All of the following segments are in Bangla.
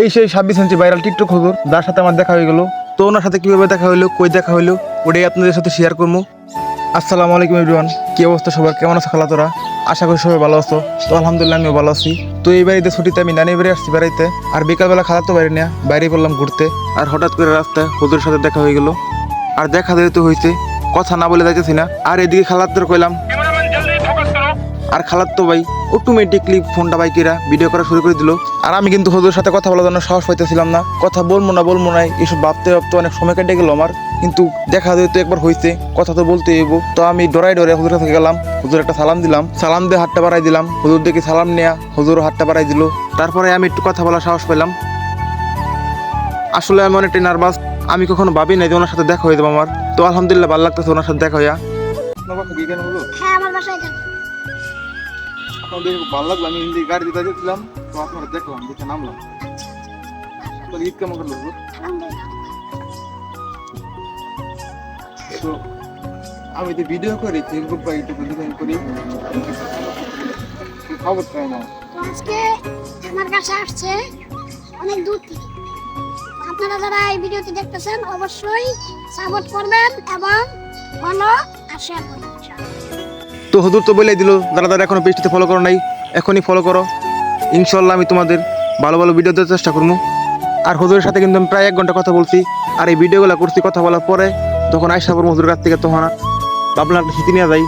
এই সেই ছাব্বিশ ইঞ্চি ভাইরাল টিকটক হুজুর, যার সাথে আমার দেখা হয়ে গেল। তো ওনার সাথে কীভাবে দেখা হইল, কই দেখা হইল, ওটাই আপনাদের সাথে শেয়ার করব। আসসালামু আলাইকুম এভরিওয়ান কি অবস্থা সবার? কেমন আছো খালা তোরা? আশা করি সবাই ভালো আছো। তো আলহামদুলিল্লাহ আমিও ভালো আছি। তো এই বাড়িতে ছুটিতে আমি নানি বাড়ি আসছি বেড়াইতে আর বিকালবেলা খালা তো বাইরে নেয়া, বাইরে পড়লাম ঘুরতে। আর হঠাৎ করে রাস্তায় হুজুরের সাথে দেখা হয়ে গেল। আর দেখা যেহেতু হয়েছে কথা না বলে যাইতেছি না। আর এদিকে খালাত্তর কইলাম আর খালাত্তো ভাই অটোমেটিকলি ফোনটা বাইকেরা ভিডিও করা শুরু করে দিল। আর আমি কিন্তু হুজুরের সাথে কথা বলার জন্য সাহস পাইতেছিলাম না। কথা বলব না বলব না এসব ভাবতে ভাবতে অনেক সময় কেটে গেল আমার। কিন্তু দেখা যায় তো একবার হয়েছে কথা তো বলতে হইব। তো আমি ডরাই ডরে হুজুরের কাছে গেলাম, হুজুর একটা সালাম দিলাম। সালাম দিয়ে হাতটা বাড়াই দিলাম। হুজুর দেখে সালাম নেয়া, হুজুরও হাতটা বাড়াই দিল। তারপরে আমি একটু কথা বলার সাহস পেলাম। আসলে আমি অনেকটাই নার্ভাস আমি কখনো ভাবি নাই যে ওনার সাথে দেখা হয়ে যাব আমার। তো আলহামদুলিল্লাহ ভালো লাগতেছে ওনার সাথে দেখা হইয়া। হ্যাঁ আমার বাসায় আপনাদের ভালো লাগল, আমি হিন্দি গাড়ি দিতে যাচ্ছিলাম, তো আপনারা দেখলাম, দেখে নামলাম। তো ঈদ কেমন করল তো আমি তো ভিডিও করি ফেসবুক বা ইউটিউবে ডিজাইন করি খবর চাই না আজকে আমার কাছে আসছে অনেক দূর থেকে। আপনারা যারা এই ভিডিওটি দেখতেছেন, অবশ্যই সাপোর্ট করবেন এবং ফলো আর শেয়ার করবেন। তো হুজুর তো বলেই দিল, দাদা দাদা, এখনও পেজটিতে ফলো করো নাই। এখনই ফলো করো। ইনশাল্লাহ আমি তোমাদের ভালো ভালো ভিডিও দেওয়ার চেষ্টা করব। আর হুজুরের সাথে কিন্তু আমি প্রায় এক ঘণ্টা কথা বলছি। আর এই ভিডিওগুলো করছি কথা বলার পরে তখন আইসা পর হুজুরের কাছ থেকে তখন ভাবলাম একটা স্মৃতি নিয়ে যাই।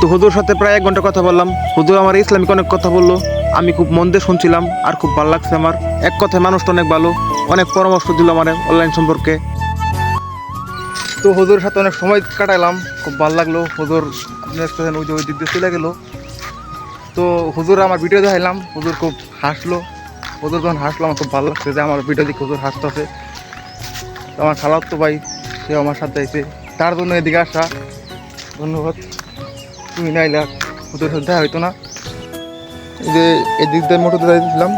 তো হুজুর সাথে প্রায় এক ঘণ্টা কথা বললাম। হুজুর আমার ইসলামিক অনেক কথা বলল। আমি খুব মন দিয়ে শুনছিলাম আর খুব ভালো লাগছে আমার। এক কথায় মানুষটা অনেক ভালো। অনেক পরামর্শ দিল আমার অনলাইন সম্পর্কে। তো হুজুরের সাথে অনেক সময় কাটাইলাম। খুব ভালো লাগল। হুজুর ওই যে ওই দিক দিয়ে চলে গেলো। তো হুজুর আমার ভিডিও দেখাইলাম। হুজুর খুব হাসলো। হুজুর যখন হাসলো, আমার খুব ভালো লাগছে যে আমার ভিডিও দেখে হুজুর হাসতেছে। তো আমার খালার তো ভাই সে আমার সাথে আইছে তার জন্য এদিকে আসা। ধন্যবাদ। তুমি নাইলে হুজুর সাথে দেখা হইতো না। এই যে এদিক দিয়ে মোটর দিয়ে দিয়েছিলাম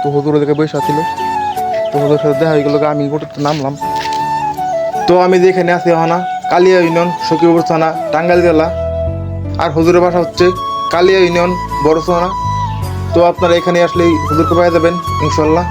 তো হুজুর ওদিকে বসে ছিল তো হুজুর সাথে দেখা হয়ে গেলো আমি মোটরতে নামলাম। তো আমি যে এখানে আছি হানা কালিয়া ইউনিয়ন সকিবর থানা, টাঙ্গাইল জেলা। আর হুজুরের বাসা হচ্ছে কালিয়া ইউনিয়ন, বড় তো আপনারা এখানে আসলেই হুজুরকে পাওয়া যাবেন ইনশাল্লাহ।